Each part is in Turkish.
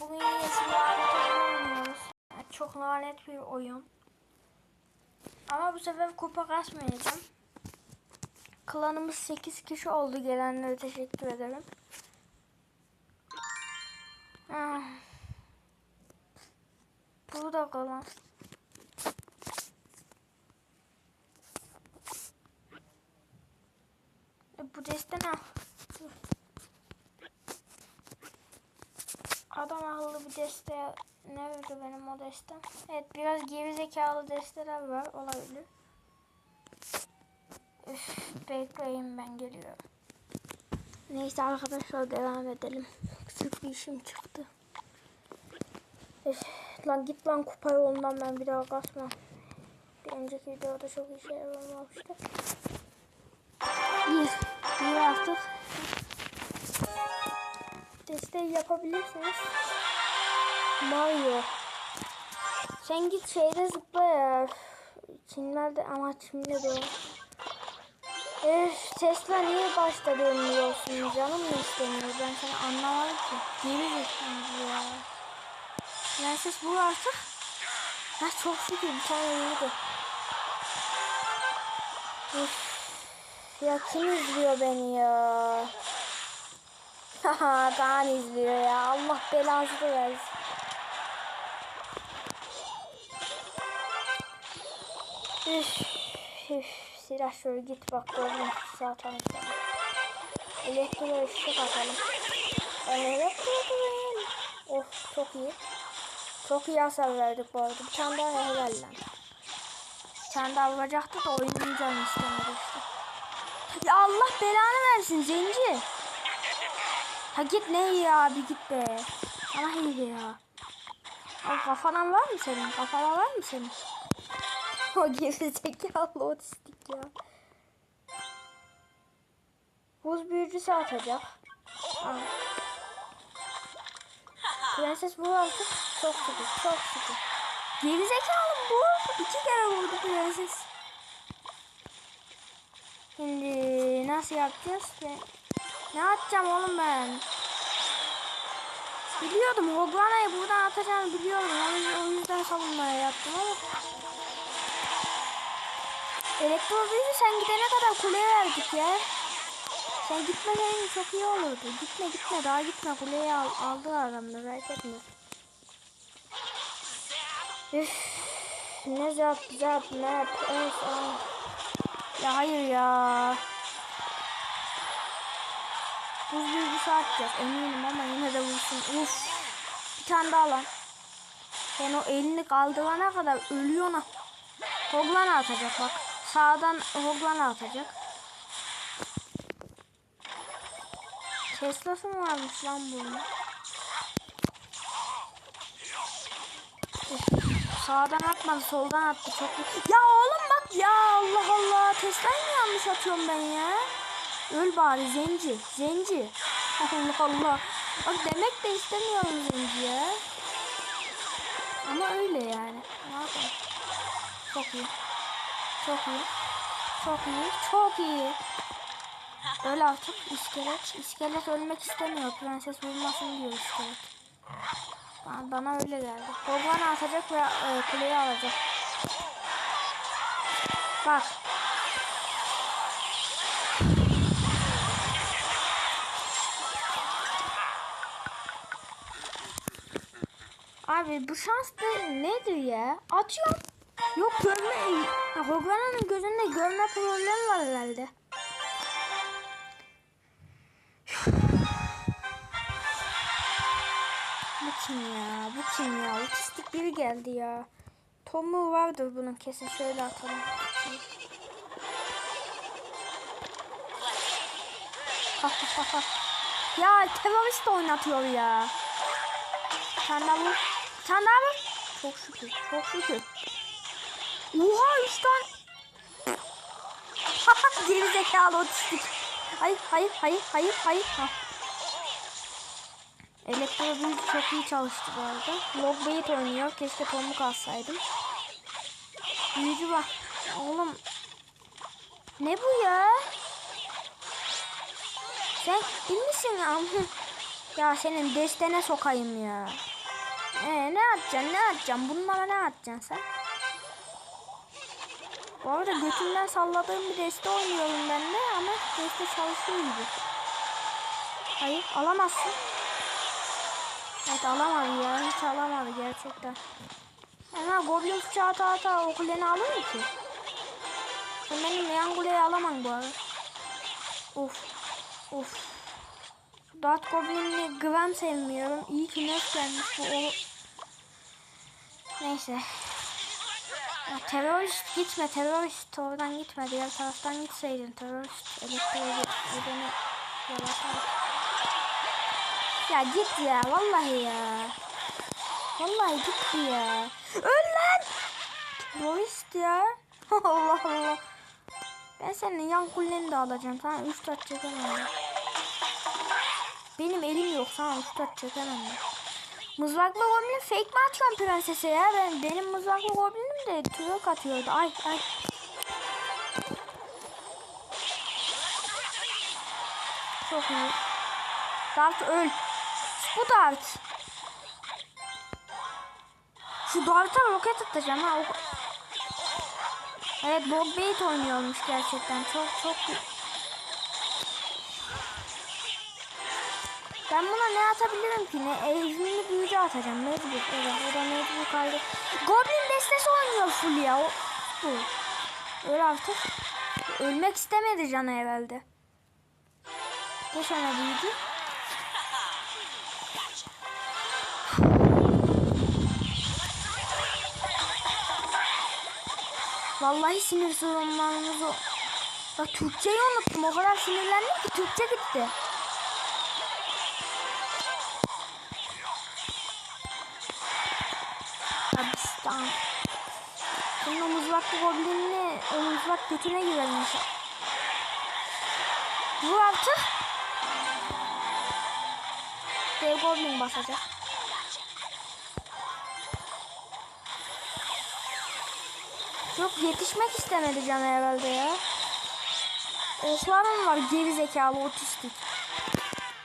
Bugün yine oynuyoruz. Çok lanet bir oyun. Ama bu sefer kupa kasmayacağım. Klanımız 8 kişi oldu. Gelenlere teşekkür ederim. Ah. Burada kalan. E, bu deste ne? Adam akıllı bir deste nerede benim o destem? Evet biraz geri zekalı desteler var olabilir. Üf, bekleyin ben geliyorum. Neyse arkadaşlar devam edelim. Sık bir işim çıktı. Üf, lan git lan kupa yolundan ben bir daha kasmam. Bir önceki videoda çok işe yaramamıştı. Bir, bir artık desteği yapabilirsiniz. Mario. Sen git şeyde zıpla ya. Çinlerde ama Çin'de de. Üf, Tesla niye başta dönmüyorsun? Canım mı istemiyor? Ben seni anlamadım ki. Geri zekalı ya. Prenses bu artık. Ha çok şükür bir tane yedi. Üf. Ya kim izliyor beni ya? Haha Kaan izliyor ya. Allah belasını versin. Üf, üf. Silah şöyle git bak gördüm zaten sana. Elektro ışık atalım. Elektro Of çok iyi. Çok iyi hasar verdik bu arada. Bir tane daha helal lan. Bir tane daha vuracaktı da oyunun canı istemedi işte. Ya Allah belanı versin zenci. Ha git ne ya bir git be. Ama hile ya. Al kafadan var mı senin? Kafada var mı senin? o gerizekalı otistik ya. Buz büyücüsü atacak. Prenses bu artık çok sıkı, çok sıkı. Gerizekalı bu. İki kere vurdu prenses. Şimdi nasıl yapacağız? Ben... Ne atacağım oğlum ben? Biliyordum Hoglana'yı buradan atacağını biliyordum. O yüzden, savunmaya yaptım ama. Elektro büyücü sen gidene kadar kuleye verdik ya. Sen gitmeseydin çok iyi olurdu. Gitme gitme daha gitme kuleyi al, aldı adam merak etme. Üf, ne zap zap map öf. Ya hayır ya. Büyücüsü atacak eminim ama yine de vursun. Uf. Bir tane daha lan. Sen o elini kaldırana kadar ölüyor ha. Hoglana atacak bak. Sağdan Hoglana atacak. Tesla'sı mı varmış lan bunun? Sağdan atmadı, soldan attı. Çok Ya oğlum bak ya Allah Allah. Tesla'yı mı yanlış atıyorum ben ya? Öl bari zenci. Zenci. Allah Allah. Bak demek de istemiyorum zenci ya. Ama öyle yani. Ne yapalım? Çok iyi. Çok iyi. Çok iyi. Çok iyi. Öl artık iskelet. İskelet ölmek istemiyor. Prenses vurmasın diyor iskelet. Bana, bana öyle geldi. Hogan atacak ve e, kuleyi alacak. Bak. Abi bu şans da nedir ya? Atıyorum. Yok görme. Hogan'ın gözünde görme problemi var herhalde. Bu kim ya? Bu kim ya? Otistik biri geldi ya. Tomu vardır bunun kesin. Şöyle atalım. Ya terörist oynatıyor ya. Sen daha vur. Sen daha vur. Çok şükür. Çok şükür. Oha üç tane. Geri zekalı otistik. Hayır hayır hayır hayır hayır. Ha. Elektro büyücü çok iyi çalıştı bu arada. Logbait oynuyor. Keşke Tom'u kalsaydım. Büyücü bak. Oğlum. Ne bu ya? Sen iyi misin ya? ya senin destene sokayım ya. Ee, ne atacaksın ne atacaksın? Bunlara ne atacaksın sen? Bu arada götümden salladığım bir deste oynuyorum ben de ama deste çalışıyor. Hayır alamazsın. Evet alamadı ya hiç alamadı gerçekten. Ama Goblin fıçağı ata ata o kuleni alır mı ki? Sen benim yan kuleyi alamam bu arada. Of. Of. Dart Goblin'i gram sevmiyorum. İyi ki nerf gelmiş bu. O... Neyse. Ya, terörist gitme terörist oradan gitme diğer taraftan gitseydin terörist elektriği beni yalatar. Ya git ya vallahi ya. Vallahi gitti ya. Öl lan. Terörist ya. Allah Allah. Ben senin yan kuleni de alacağım. Sana 3 taç çekemem. Ben. Benim elim yok. 3 taç çekemem. ben. Mızraklı goblin fake mi atıyorsun prensese ya? Ben, benim mızraklı goblinim de tüyök atıyordu. Ay ay. Çok iyi. Dart öl. Bu dart. Şu darta roket atacağım ha. Evet Dog Bait oynuyormuş gerçekten. Çok çok Ben buna ne atabilirim ki? Ne evrimli büyücü atacağım. Mecbur. Evet o da mecbur kaldı. Goblin destesi oynuyor full ya. O, bu. Öl artık. Ölmek istemedi canı herhalde. Geç ona büyücü. Vallahi sinir sorunlarımızı... Ya Türkçeyi unuttum. O kadar sinirlendim ki Türkçe gitti. Abistan. Bunun o mızraklı goblinini o mızrak götüne girelim. Vur artık. Dev goblin basacak. Yok yetişmek istemedi can herhalde ya. Osman'ın var geri zekalı otistik.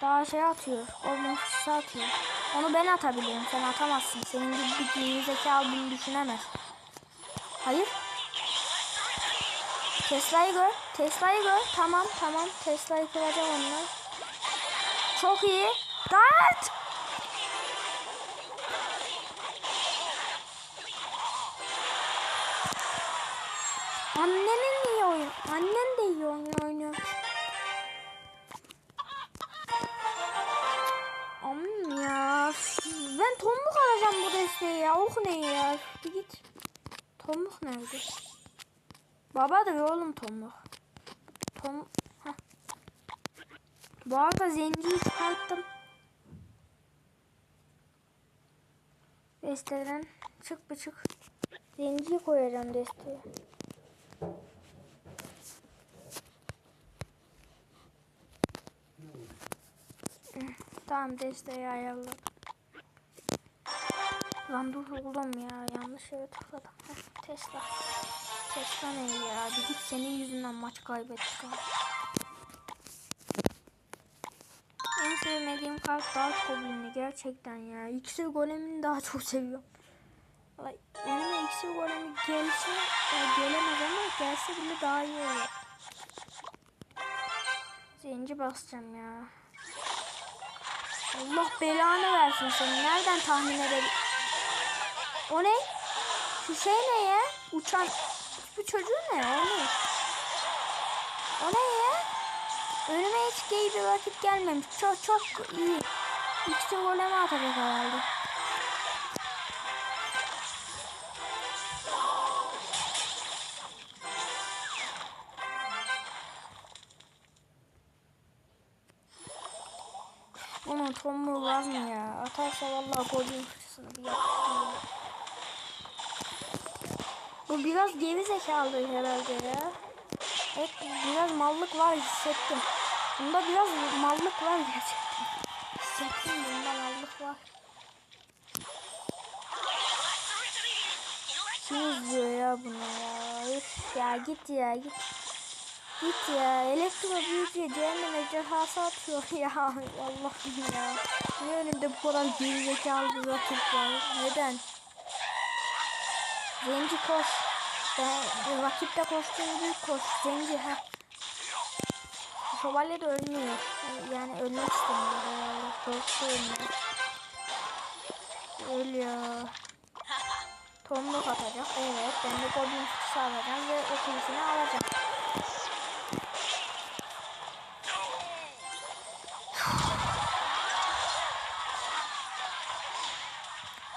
Daha şey atıyor. Olma fırsatı atıyor. Onu ben atabiliyorum. Sen atamazsın. Senin gibi bir geri zekalı bunu düşünemez. Hayır. Tesla'yı gör. Tesla'yı gör. Tamam tamam. Tesla'yı kıracak onlar. Çok iyi. Dart. Annenin iyi oyun. Annen de iyi oyun oynuyor. Ben tombuk alacağım bu desteği ya. Oh ne ya. Bir git. Tombuk nerede? Babadır oğlum tombuk. Tom... Heh. Bu arada zenciyi çıkarttım. Desteden çık bir çık. Zenciyi koyacağım desteye. Tamam desteği ayarladım. Lan dur oğlum ya yanlış yere tıkladım. Tesla. Tesla ne ya? Bir git senin yüzünden maç kaybettik abi. En sevmediğim kart Dark Goblin'i gerçekten ya. İksir golemini daha çok seviyorum. Önüme iksir golemi gelse ya gelemez ama gelse bile daha iyi olur. Zenci basacağım ya. Allah belanı versin seni. Nereden tahmin edelim? O ne? Şu şey ne ya? Uçan bu çocuğu ne? O ne? O ne ya? Önüme hiç iyi bir vakit gelmemiş. Çok çok iyi. İkisi goleme atacak herhalde. Bunun tomuğu var mı ya? Atarsa vallahi golün fıçısını bir yapayım. Bu biraz geri zekalı herhalde ya. Evet biraz mallık var hissettim. Bunda biraz mallık var gerçekten. Hissettim bunda mallık var. Kim izliyor ya bunu ya? Üf ya git ya git. Git ya. Elektro büyücüye cehennem ejderhası atıyor ya. Allah'ım ya. Niye önümde bu kadar gerizekalı bir rakip var? Neden? Zenci koş. Ben rakipte koştuğum büyük koş. Zenci ha. Şövalye de ölmüyor. Yani ölmek istemiyor. Korktu ölmüyor. Ölüyor. Tomruk atacak. Evet. Ben de goblin fıçısı alacağım ve o kulisini alacağım.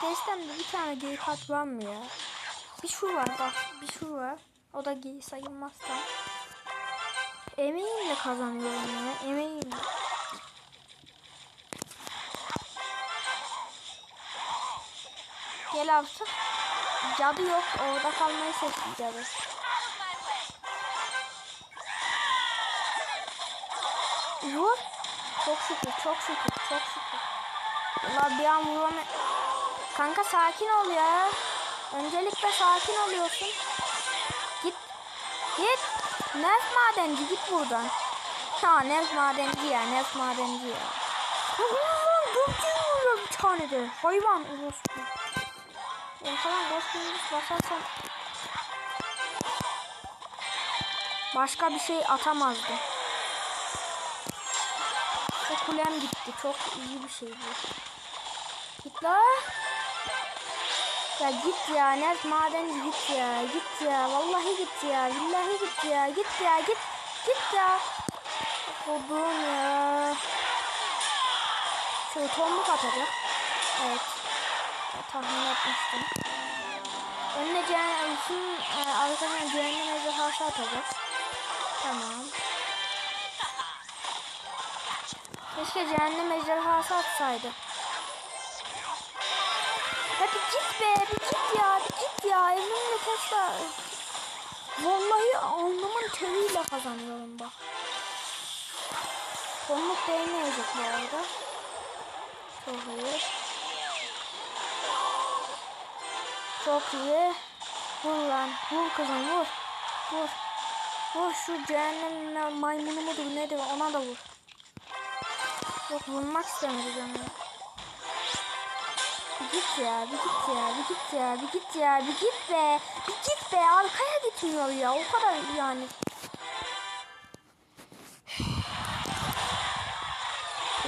Testemde bir tane geyik hat var mı ya? Bir şu var bak. Bir şu var. O da sayılmaz tam. Emeğimle kazanıyorum ya. Emeğimle. Gel artık. Cadı yok. Orada kalmayı seçti cadı. Vur. Çok şükür, çok şükür, çok şükür. Ulan bir an vuramam. Kanka sakin ol ya. Öncelikle sakin oluyorsun. Git. Git. Nef madenci git buradan. Ha nef madenci ya, nef madenci ya. Ulan dörtçü vuruyor bir tane de. Hayvan orospu. Ortadan boş bir basarsan başka bir şey atamazdı. O kulem gitti. Çok iyi bir şey bu. Git la. Ya git ya. Nert madenci git ya. Git ya. Vallahi git ya. Billahi git ya. Git ya. Git. Git ya. Kodum ya. Şöyle tomruk atacak. Evet. Tahmin etmiştim. Önüne cehennem, e, arkadan cehennem ejderhası atacak. Tamam. Keşke cehennem ejderhası atsaydı. Hadi git be, bir git ya, bir git ya. Elimle Tesla. Vallahi alnımın teriyle kazanıyorum bak. Sonluk değmeyecek bu arada. Çok iyi. Çok iyi. Vur lan, vur kızım vur. Vur. Vur şu cehennem maymunu mudur nedir ona da vur. Yok vurmak istemedi canım. Bir git ya, bir git ya, bir git ya, bir git ya, bir git be. Bir git be, arkaya gitmiyor ya. O kadar yani.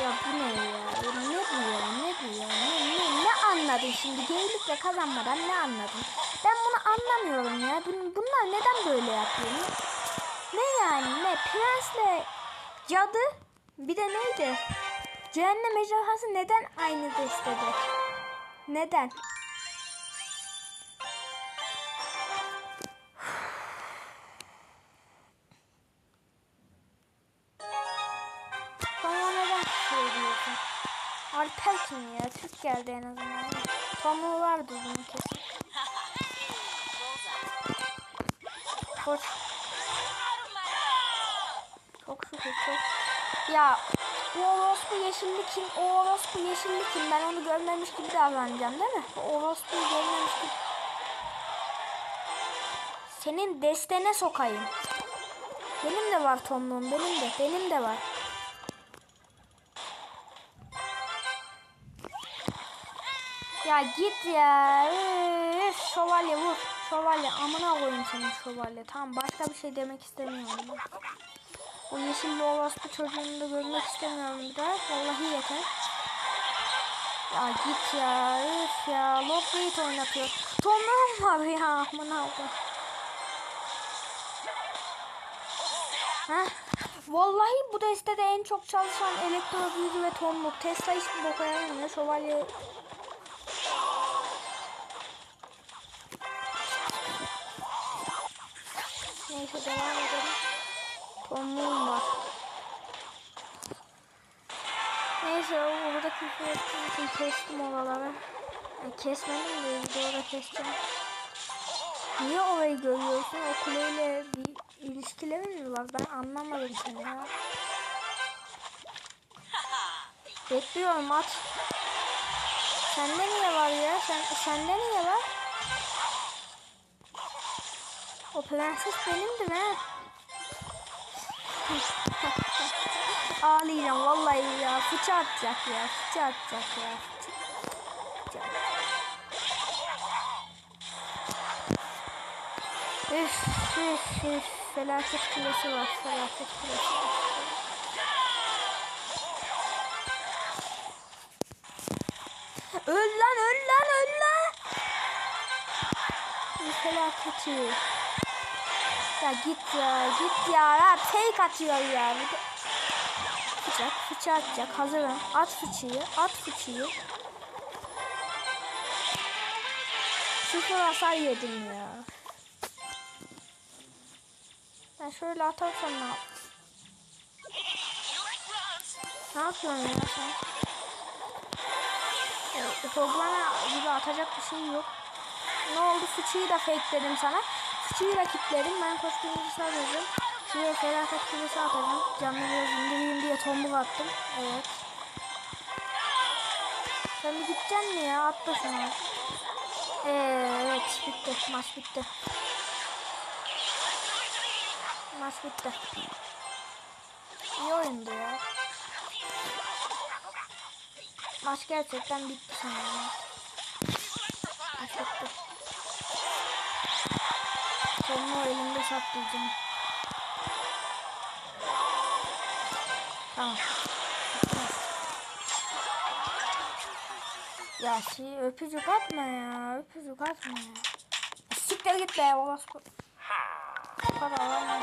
Ya bu ne ya? Ne bu ya? Ne bu ya? Ne, ne, ne anladın şimdi? Geylikle kazanmadan ne anladın? Ben bunu anlamıyorum ya. Bun- Bunlar neden böyle yapıyor? Ne yani? Ne? Prensle cadı bir de neydi? Cehennem ejderhası neden aynı destede? Neden? Bana neden söylüyorsun? Alper kim ya? Türk geldi en azından. Tomu vardı bunun kesin. Orospu yeşilli kim? O orospu yeşilli kim? Ben onu görmemiş gibi davranacağım değil mi? O orospuyu görmemiş gibi. Senin destene sokayım. Benim de var tomluğum. Benim de. Benim de var. Ya git ya. Üf, şövalye vur. Şövalye. Amına koyayım senin şövalye. Tamam başka bir şey demek istemiyorum. ben. O yeşilli orospu çocuğunu da görmek istemiyorum bir daha. Vallahi yeter. Ya git ya. Üf ya. Lockbait oynatıyor. Tomluğum var ya. Amına koyayım. Heh. Vallahi bu destede en çok çalışan elektro büyücü ve tomruk. Tesla hiçbir boka yaramıyor. Şövalye Tomluğum var. Neyse burada küfür ettiğim için kestim oraları. Yani kesmedim de videoda keseceğim. Niye orayı görüyorsun? O kuleyle bir ilişkilerin mi var? Ben anlamadım seni ya. Bekliyorum at. Sende niye var ya? Sen, sende niye var? O prenses benimdi ha. Ağlayacağım vallahi ya. Fıça atacak ya. Fıça atacak ya. Fıça. Fıça. Üf, üf, üf. Felaket kulesi var. Felaket kulesi var. Öl lan öl lan öl lan. Bir felaketi. Ya git ya git ya. ya atıyor ya. Fıçak fıça atacak. Hazırım. At fıçıyı. At fıçıyı. Sıfır hasar yedim ya. Ben şöyle atarsam ne yap? Ne yapıyorsun ya sen? Evet, Hoglana gibi atacak bir şey yok. Ne oldu? Fıçıyı da fake dedim sana. Fıçıyı rakiplerim. Ben koştuğumuzu sadece. Şuraya felaket kulesi atacağım. Canlı biraz indireyim diye tombul attım. Evet. Sen bir gideceksin mi ya? Atla şunu. Evet bitti. Maç bitti. Maç bitti. İyi oyundu ya. Maç gerçekten bitti sanırım. Maç bitti. Sonunu elimde saklayacağım. Tamam. Ya şey öpücük atma ya. Öpücük atma ya. Siktir git be orospu. Var mı ya?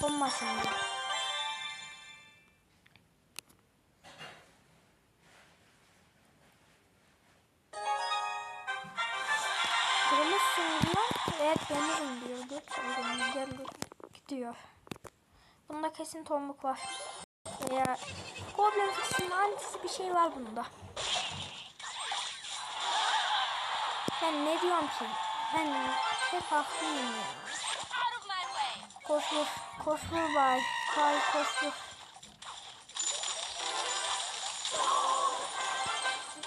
Son maçımda. Evet benim diyor. Geç oğlum gel gidiyor. Bunda kesin tombuk var. Veya problem fıçısının antisi bir şey var bunda. Ben ne diyorum ki? Ben hep haklıyım ya. Out of my way! Koş vur. Koş vur bay. Bay koş vur.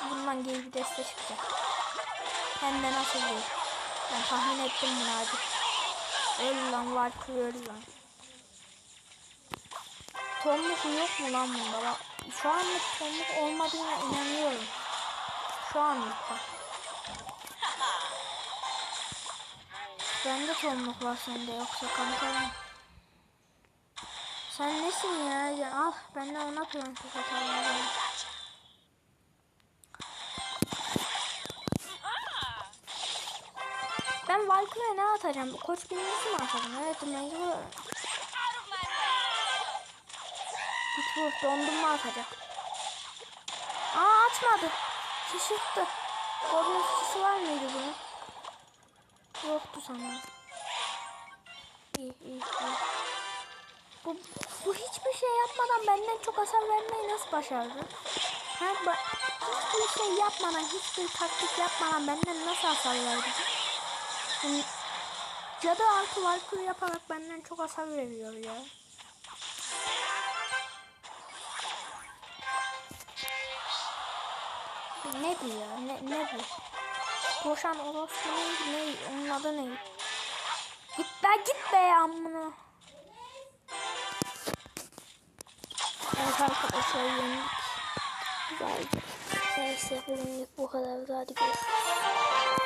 Bundan geri bir deste çıkacak. Hem de nasıl değil. Ben tahmin ettim bunu abi. Öl lan var kır öl lan. Tomluk yok mu lan bunda? Bak, şu anlık tomluk olmadığına inanıyorum. Şu anlık bak. Bende tomluk var sende yoksa kanka. Sen nesin ya? al ben de ona prenses atarım. Ben Valkyrie'ye ne atacağım? Koç birincisi mi atacağım? Evet mecbur. Vur dondurma atacak. Aa atmadı. Şaşırttı. Goblin fıçısı var mıydı bunun? Yoktu sanırım. İyi iyi iyi. Bu, bu hiçbir şey yapmadan benden çok hasar vermeyi nasıl başardı? Ha, ba hiçbir şey yapmadan, hiçbir taktik yapmadan benden nasıl hasar verdi? Cadı artı Valkyrie yaparak benden çok hasar veriyor ya. Ne bu ya? Ne, ne bu? Koşan orospu neydi? Ne? Onun adı ne? Git be git be amına. Evet arkadaşlar yendik. Güzeldi. Neyse bugünlük bu kadar. Hadi görüşürüz.